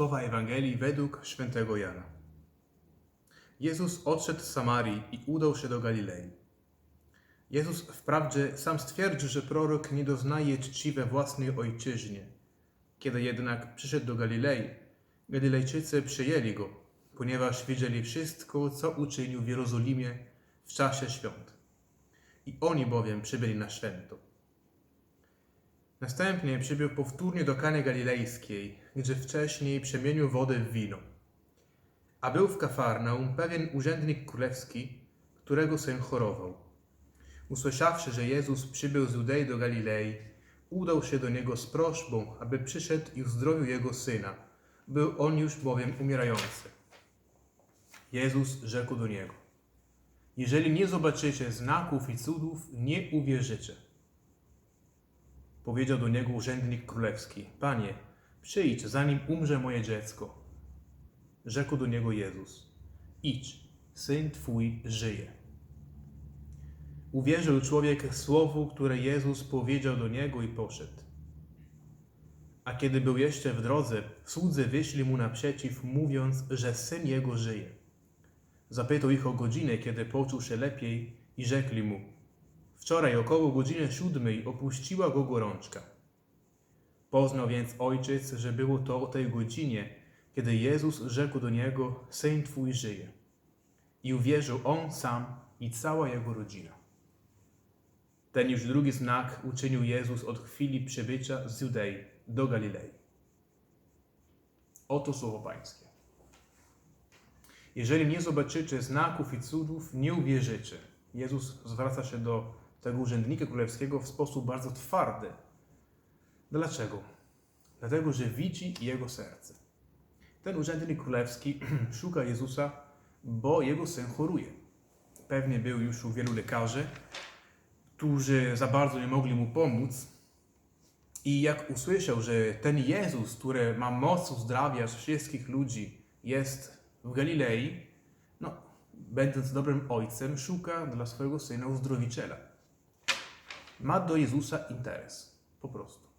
Słowa Ewangelii według świętego Jana. Jezus odszedł z Samarii i udał się do Galilei. Jezus wprawdzie sam stwierdził, że prorok nie doznaje czci we własnej ojczyźnie. Kiedy jednak przyszedł do Galilei, Galilejczycy przyjęli go, ponieważ widzieli wszystko, co uczynił w Jerozolimie w czasie świąt. I oni bowiem przybyli na święto. Następnie przybył powtórnie do Kany Galilejskiej, gdzie wcześniej przemienił wodę w wino. A był w Kafarnaum pewien urzędnik królewski, którego syn chorował. Usłyszawszy, że Jezus przybył z Judei do Galilei, udał się do niego z prośbą, aby przyszedł i uzdrowił jego syna. Był on już bowiem umierający. Jezus rzekł do niego: Jeżeli nie zobaczycie znaków i cudów, nie uwierzycie. Powiedział do niego urzędnik królewski: Panie, przyjdź, zanim umrze moje dziecko. Rzekł do niego Jezus: Idź, syn twój żyje. Uwierzył człowiek słowu, które Jezus powiedział do niego i poszedł. A kiedy był jeszcze w drodze, słudzy wyszli mu naprzeciw, mówiąc, że syn jego żyje. Zapytał ich o godzinę, kiedy poczuł się lepiej, i rzekli mu: Wczoraj około godziny siódmej opuściła go gorączka. Poznał więc ojciec, że było to o tej godzinie, kiedy Jezus rzekł do niego: Syn twój żyje. I uwierzył on sam i cała jego rodzina. Ten już drugi znak uczynił Jezus od chwili przybycia z Judei do Galilei. Oto słowo Pańskie. Jeżeli nie zobaczycie znaków i cudów, nie uwierzycie. Jezus zwraca się do tego urzędnika królewskiego w sposób bardzo twardy. Dlaczego? Dlatego, że widzi jego serce. Ten urzędnik królewski szuka Jezusa, bo jego syn choruje. Pewnie był już u wielu lekarzy, którzy za bardzo nie mogli mu pomóc. I jak usłyszał, że ten Jezus, który ma moc uzdrawiać wszystkich ludzi, jest w Galilei, no, będąc dobrym ojcem, szuka dla swojego syna uzdrowiciela. Ma do Jezusa interes, po prostu.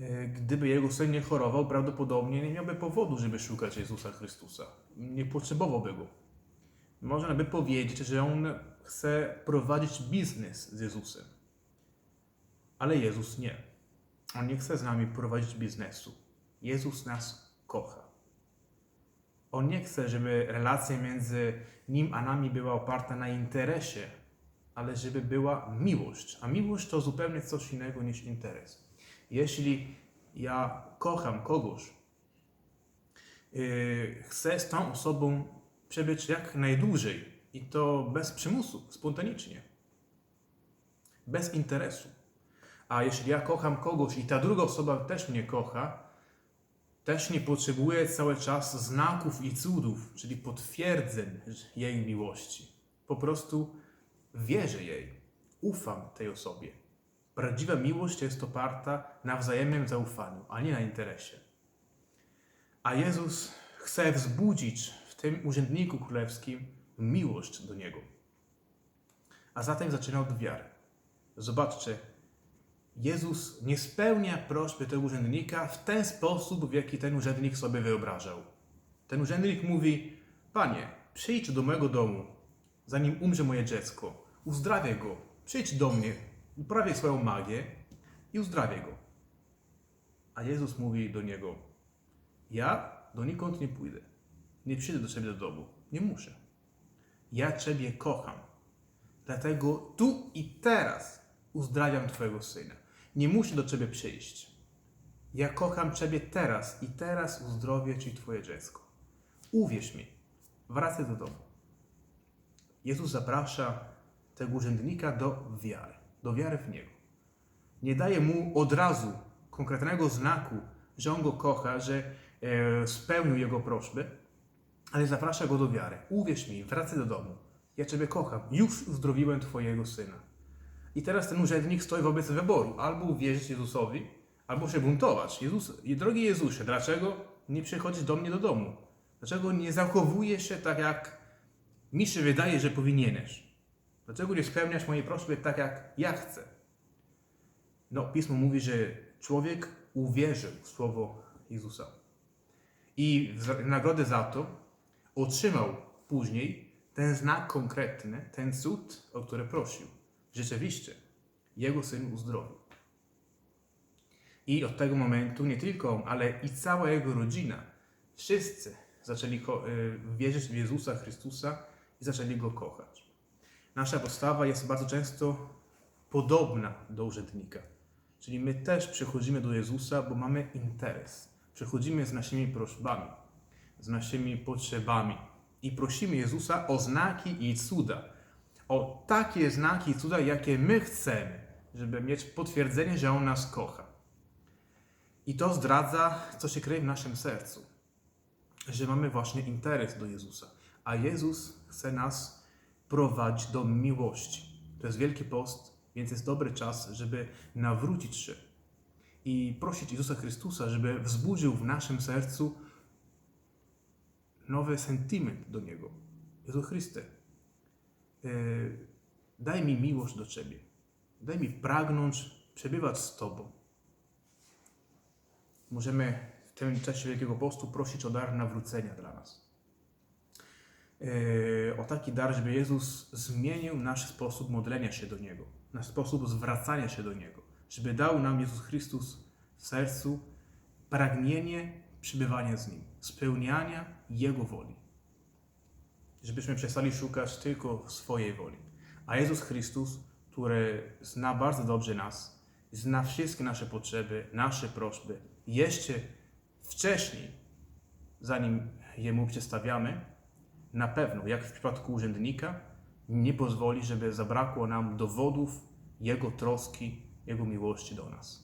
E, Gdyby jego syn nie chorował, prawdopodobnie nie miałby powodu, żeby szukać Jezusa Chrystusa. Nie potrzebowałby go. Można by powiedzieć, że on chce prowadzić biznes z Jezusem. Ale Jezus nie. On nie chce z nami prowadzić biznesu. Jezus nas kocha. On nie chce, żeby relacja między nim a nami była oparta na interesie, ale żeby była miłość. A miłość to zupełnie coś innego niż interes. Jeśli ja kocham kogoś, yy, chcę z tą osobą przebyć jak najdłużej i to bez przymusu, spontanicznie, bez interesu. A jeśli ja kocham kogoś i ta druga osoba też mnie kocha, też nie potrzebuję cały czas znaków i cudów, czyli potwierdzeń jej miłości. Po prostu wierzę jej, ufam tej osobie. Prawdziwa miłość jest oparta na wzajemnym zaufaniu, a nie na interesie. A Jezus chce wzbudzić w tym urzędniku królewskim miłość do Niego. A zatem zaczyna od wiary. Zobaczcie, Jezus nie spełnia prośby tego urzędnika w ten sposób, w jaki ten urzędnik sobie wyobrażał. Ten urzędnik mówi: Panie, przyjdź do mojego domu, zanim umrze moje dziecko, uzdrawię go, przyjdź do mnie, uprawię swoją magię i uzdrawię go. A Jezus mówi do niego: Ja donikąd nie pójdę. Nie przyjdę do ciebie do domu. Nie muszę. Ja Ciebie kocham. Dlatego tu i teraz uzdrawiam Twojego syna. Nie muszę do Ciebie przyjść. Ja kocham Ciebie teraz i teraz uzdrowię Ci Twoje dziecko. Uwierz mi, wracaj do domu. Jezus zaprasza tego urzędnika do wiary, do wiary w Niego. Nie daje mu od razu konkretnego znaku, że on go kocha, że e, spełnił jego prośby, ale zaprasza go do wiary. Uwierz mi, wracaj do domu. Ja Ciebie kocham. Już uzdrowiłem Twojego syna. I teraz ten urzędnik stoi wobec wyboru. Albo uwierzyć Jezusowi, albo się buntować. Jezus, drogi Jezusie, dlaczego nie przychodzisz do mnie do domu? Dlaczego nie zachowujesz się tak, jak mi się wydaje, że powinieneś? Dlaczego nie spełniasz mojej prośby tak, jak ja chcę? No, Pismo mówi, że człowiek uwierzył w słowo Jezusa. I w nagrodę za to otrzymał później ten znak konkretny, ten cud, o który prosił. Rzeczywiście, jego syn uzdrowił. I od tego momentu nie tylko on, ale i cała jego rodzina, wszyscy zaczęli y, wierzyć w Jezusa Chrystusa i zaczęli go kochać. Nasza postawa jest bardzo często podobna do urzędnika. Czyli my też przychodzimy do Jezusa, bo mamy interes. Przychodzimy z naszymi prośbami, z naszymi potrzebami i prosimy Jezusa o znaki i cuda. O takie znaki i cuda, jakie my chcemy, żeby mieć potwierdzenie, że On nas kocha. I to zdradza, co się kryje w naszym sercu, że mamy właśnie interes do Jezusa. A Jezus chce nas prowadzić do miłości. To jest Wielki Post, więc jest dobry czas, żeby nawrócić się i prosić Jezusa Chrystusa, żeby wzbudził w naszym sercu nowy sentyment do Niego. Jezu Chryste, yy, daj mi miłość do Ciebie. Daj mi pragnąć przebywać z Tobą. Możemy w tym czasie Wielkiego Postu prosić o dar nawrócenia dla nas. Taki dar, żeby Jezus zmienił nasz sposób modlenia się do Niego, nasz sposób zwracania się do Niego, żeby dał nam Jezus Chrystus w sercu pragnienie przebywania z Nim, spełniania Jego woli. Żebyśmy przestali szukać tylko swojej woli. A Jezus Chrystus, który zna bardzo dobrze nas, zna wszystkie nasze potrzeby, nasze prośby, jeszcze wcześniej, zanim Jemu przedstawiamy, na pewno, jak w przypadku urzędnika, nie pozwoli, żeby zabrakło nam dowodów Jego troski, Jego miłości do nas.